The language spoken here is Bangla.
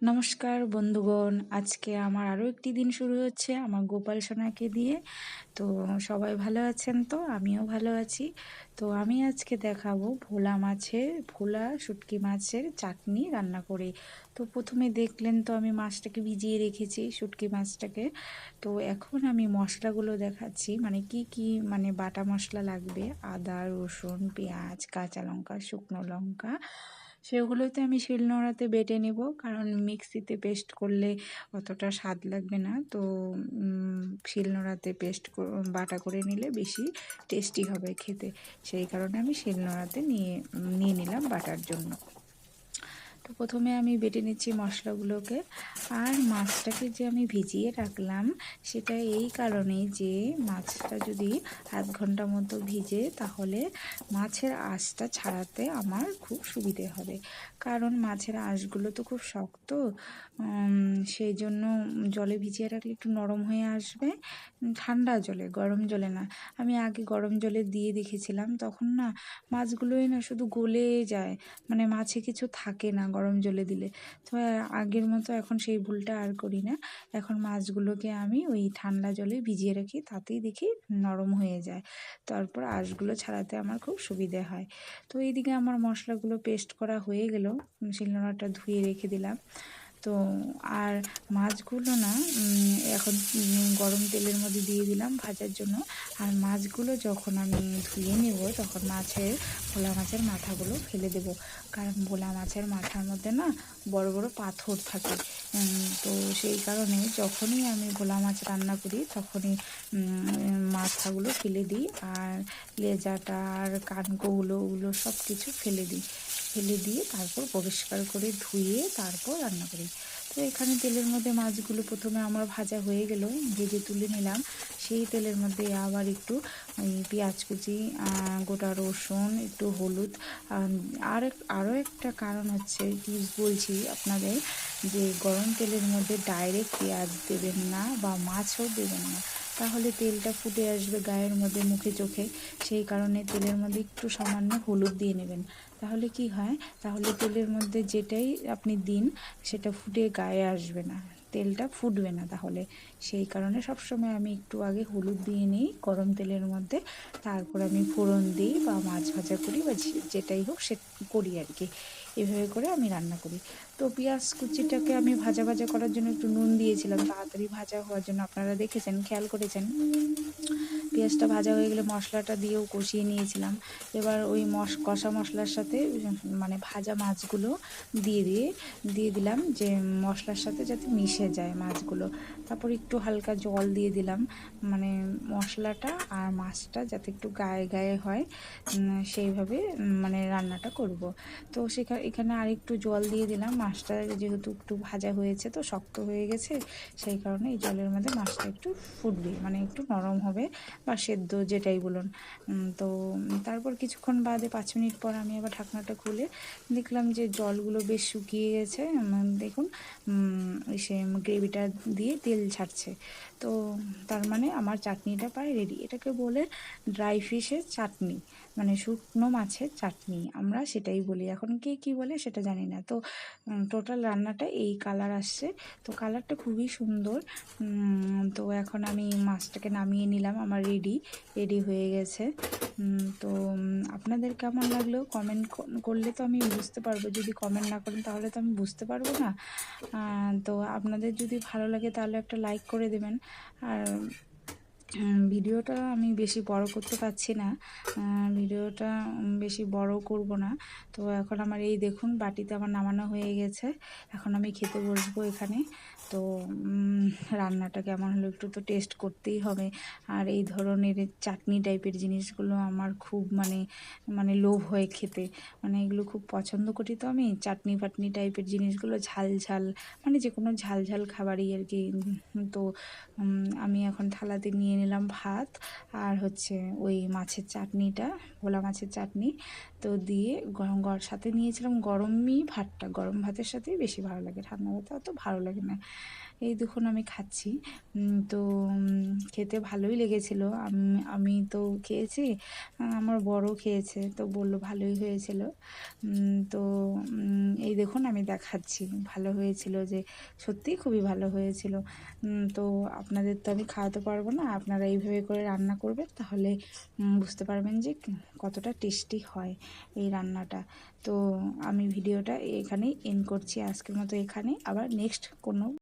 নমস্কার বন্ধুগণ, আজকে আমার আরও একটি দিন শুরু হচ্ছে আমার গোপাল সোনাকে দিয়ে। তো সবাই ভালো আছেন তো? আমিও ভালো আছি। তো আমি আজকে দেখাবো ভোলা মাছের, ভোলা শুটকি মাছের চাটনি রান্না করে। তো প্রথমে দেখলেন তো আমি মাছটাকে ভিজিয়ে রেখেছি, শুটকি মাছটাকে। তো এখন আমি মশলাগুলো দেখাচ্ছি মানে কি কি মানে বাটা মশলা লাগবে? আদা, রসুন, পেঁয়াজ, কাঁচা লঙ্কা, শুকনো লঙ্কা সেগুলোতে আমি শিলনোড়াতে বেটে নেব। কারণ মিক্সিতে পেস্ট করলে অতটা স্বাদ লাগবে না। তো শিলনোড়াতে পেস্ট বাটা করে নিলে বেশি টেস্টি হবে খেতে। সেই কারণে আমি শিলনোড়াতে নিয়ে নিয়ে নিলাম বাটার জন্য। তো প্রথমে আমি বেটে নিচ্ছি মশলাগুলোকে। আর মাছটাকে যে আমি ভিজিয়ে রাখলাম, সেটা এই কারণে যে মাছটা যদি আধ ঘণ্টা মতো ভিজে, তাহলে মাছের আঁশটা ছাড়াতে আমার খুব সুবিধে হবে। কারণ মাছের আঁশগুলো তো খুব শক্ত সেই জন্য জলে ভিজিয়ে রাখলে একটু নরম হয়ে আসবে। ঠান্ডা জলে, গরম জলে না। আমি আগে গরম জলে দিয়ে দেখেছিলাম, তখন না মাছগুলোই না শুধু গলে যায়। মানে মাছে কিছু থাকে না গরম জলে দিলে। তো আগের মতো এখন সেই ভুলটা আর করি না। এখন মাছগুলোকে আমি ওই ঠান্ডা জলে ভিজিয়ে রাখি, তাতেই দেখি নরম হয়ে যায়। তারপর আঁশগুলো ছাড়াতে আমার খুব সুবিধে হয়। তো এইদিকে আমার মশলাগুলো পেস্ট করা হয়ে গেল। শিলনোড়াটা ধুয়ে রেখে দিলাম। তো আর মাছগুলো না এখন গরম তেলের মধ্যে দিয়ে দিলাম ভাজার জন্য। আর মাছগুলো যখন আমি ধুয়ে নেব, তখন মাছের, ভোলা মাছের মাথাগুলো ফেলে দেব। কারণ ভোলা মাছের মাথার মধ্যে না বড় বড় পাথর থাকে। তো সেই কারণে যখনই আমি ভোলা মাছ রান্না করি, তখনই মাথাগুলো ফেলে দিই। আর লেজাটা, আর কানকোগুলো ওগুলো সব কিছু ফেলে দিই। ফেলে দিয়ে তারপর পরিষ্কার করে ধুয়ে তারপর রান্না করি। তো এখানে তেলের মধ্যে মাছগুলো প্রথমে আমার ভাজা হয়ে গেল, ভেজে তুলে নিলাম। সেই তেলের মধ্যে আবার একটু, ওই পেঁয়াজ কুচি গোটা রসুন, একটু হলুদ আর আরও একটা কারণ হচ্ছে কি বলছি আপনাদের যে গরম তেলের মধ্যে ডাইরেক্ট পেঁয়াজ দেবেন না বা মাছও দেবেন না। তাহলে তেলটা ফুটে আসবে গায়ের মধ্যে মুখে চোখে। সেই কারণে তেলের মধ্যে একটু সামান্য হলুদ দিয়ে নেবেন। তাহলে কি হয়? তাহলে তেলের মধ্যে যেটাই আপনি দিন, সেটা ফুটে গায়ে আসবে না। তেলটা ফুটবে না তাহলে। সেই কারণে সবসময় আমি একটু আগে হলুদ দিয়ে নিই গরম তেলের মধ্যে। তারপর আমি ফোড়ন দিই বা মাছ ভাজা করি বা যেটাই হোক সে করি আর কি। এভাবে করে আমি রান্না করি। তো পেঁয়াজ কুচিটাকে আমি ভাজা ভাজা করার জন্য একটু নুন দিয়েছিলাম। তাড়াতাড়ি ভাজা হওয়ার জন্য আপনারা দেখেছেন, খেয়াল করেছেন? পেঁয়াজটা ভাজা হয়ে গেলে মশলাটা দিয়েও কষিয়ে নিয়েছিলাম। এবার ওই মশ, কষা মশলার সাথে মানে ভাজা মাছগুলো দিয়ে দিয়ে দিয়ে দিলাম যে মশলার সাথে যাতে মিশে যায় মাছগুলো। তারপর একটু হালকা জল দিয়ে দিলাম। মানে মশলাটা আর মাছটা যাতে একটু গায়ে গায়ে হয় সেইভাবে মানে রান্নাটা করব। তো সেখানে এখানে আর একটু জল দিয়ে দিলাম। মাছটা যেহেতু একটু ভাজা হয়েছে তো শক্ত হয়ে গেছে, সেই কারণে এই জলের মধ্যে মাছটা একটু ফুটবে মানে একটু নরম হবে। বা সেদ্ধ যেটাই বলুন। তো তারপর কিছুক্ষণ বাদে পাঁচ মিনিট পর আমি আবার ঢাকনাটা খুলে দেখলাম যে জলগুলো বেশ শুকিয়ে গেছে। দেখুন সে গ্রেভিটা দিয়ে তেল ছাড়ছে। তো তার মানে আমার চাটনিটা প্রায় রেডি এটাকে বলে ড্রাই ফিশের চাটনি মানে শুকনো মাছের চাটনি। আমরা সেটাই বলি। এখন কে কী বলে সেটা জানি না। তো টোটাল রান্নাটা এই কালার আসছে। তো কালারটা খুবই সুন্দর। তো এখন আমি মাছটাকে নামিয়ে নিলাম। আমার রেডি রেডি হয়ে গেছে। তো আপনাদের কেমন লাগল? কমেন্ট করলে তো আমি বুঝতে পারব। যদি কমেন্ট না করেন তাহলে তো আমি বুঝতে পারব না। তো আপনাদের যদি ভালো লাগে তাহলে একটা লাইক করে দেবেন। আর ভিডিওটা আমি বেশি বড় করতে পারছি না। ভিডিওটা বেশি বড় করব না। তো এখন আমার এই দেখুন, বাটিতে আমার নামানো হয়ে গেছে। এখন আমি খেতে বসবো এখানে। তো রান্নাটা কেমন হলো একটু তো টেস্ট করতেই হবে। আর এই ধরনের চাটনি টাইপের জিনিসগুলো আমার খুব মানে মানে লোভ হয়ে খেতে। মানে এগুলো খুব পছন্দ করি তো আমি। চাটনি ফাটনি টাইপের জিনিসগুলো ঝাল ঝাল মানে যে কোনো ঝাল ঝাল খাবারই আর কি। তো আমি এখন থালাতে নিয়ে নিলাম ভাত আর হচ্ছে ওই মাছের চাটনিটা, ভোলা মাছের চাটনি। তো দিয়ে গরম, গর, সাথে নিয়েছিলাম গরমই ভাতটা। গরম ভাতের সাথেই বেশি ভালো লাগে। ঠান্ডা ভাতে অত ভালো লাগে না। এই দেখুন আমি খাচ্ছি। তো খেতে ভালোই লেগেছিল। আমি আমি তো খেয়েছি আমার বড় খেয়েছে, তো বলল ভালোই হয়েছিল। তো এই দেখুন আমি দেখাচ্ছি। ভালো হয়েছিল যে, সত্যিই খুবই ভালো হয়েছিল। তো আপনাদের তো আমি খাওয়াতে পারব না। আপনারা এইভাবে করে রান্না করবেন, তাহলে বুঝতে পারবেন যে, কতটা টেস্টি হয় এই রান্নাটা। তো, আমি ভিডিওটা এখানেই এন্ড করছি। আজকের মতো এখানে আবার নেক্সট কোনো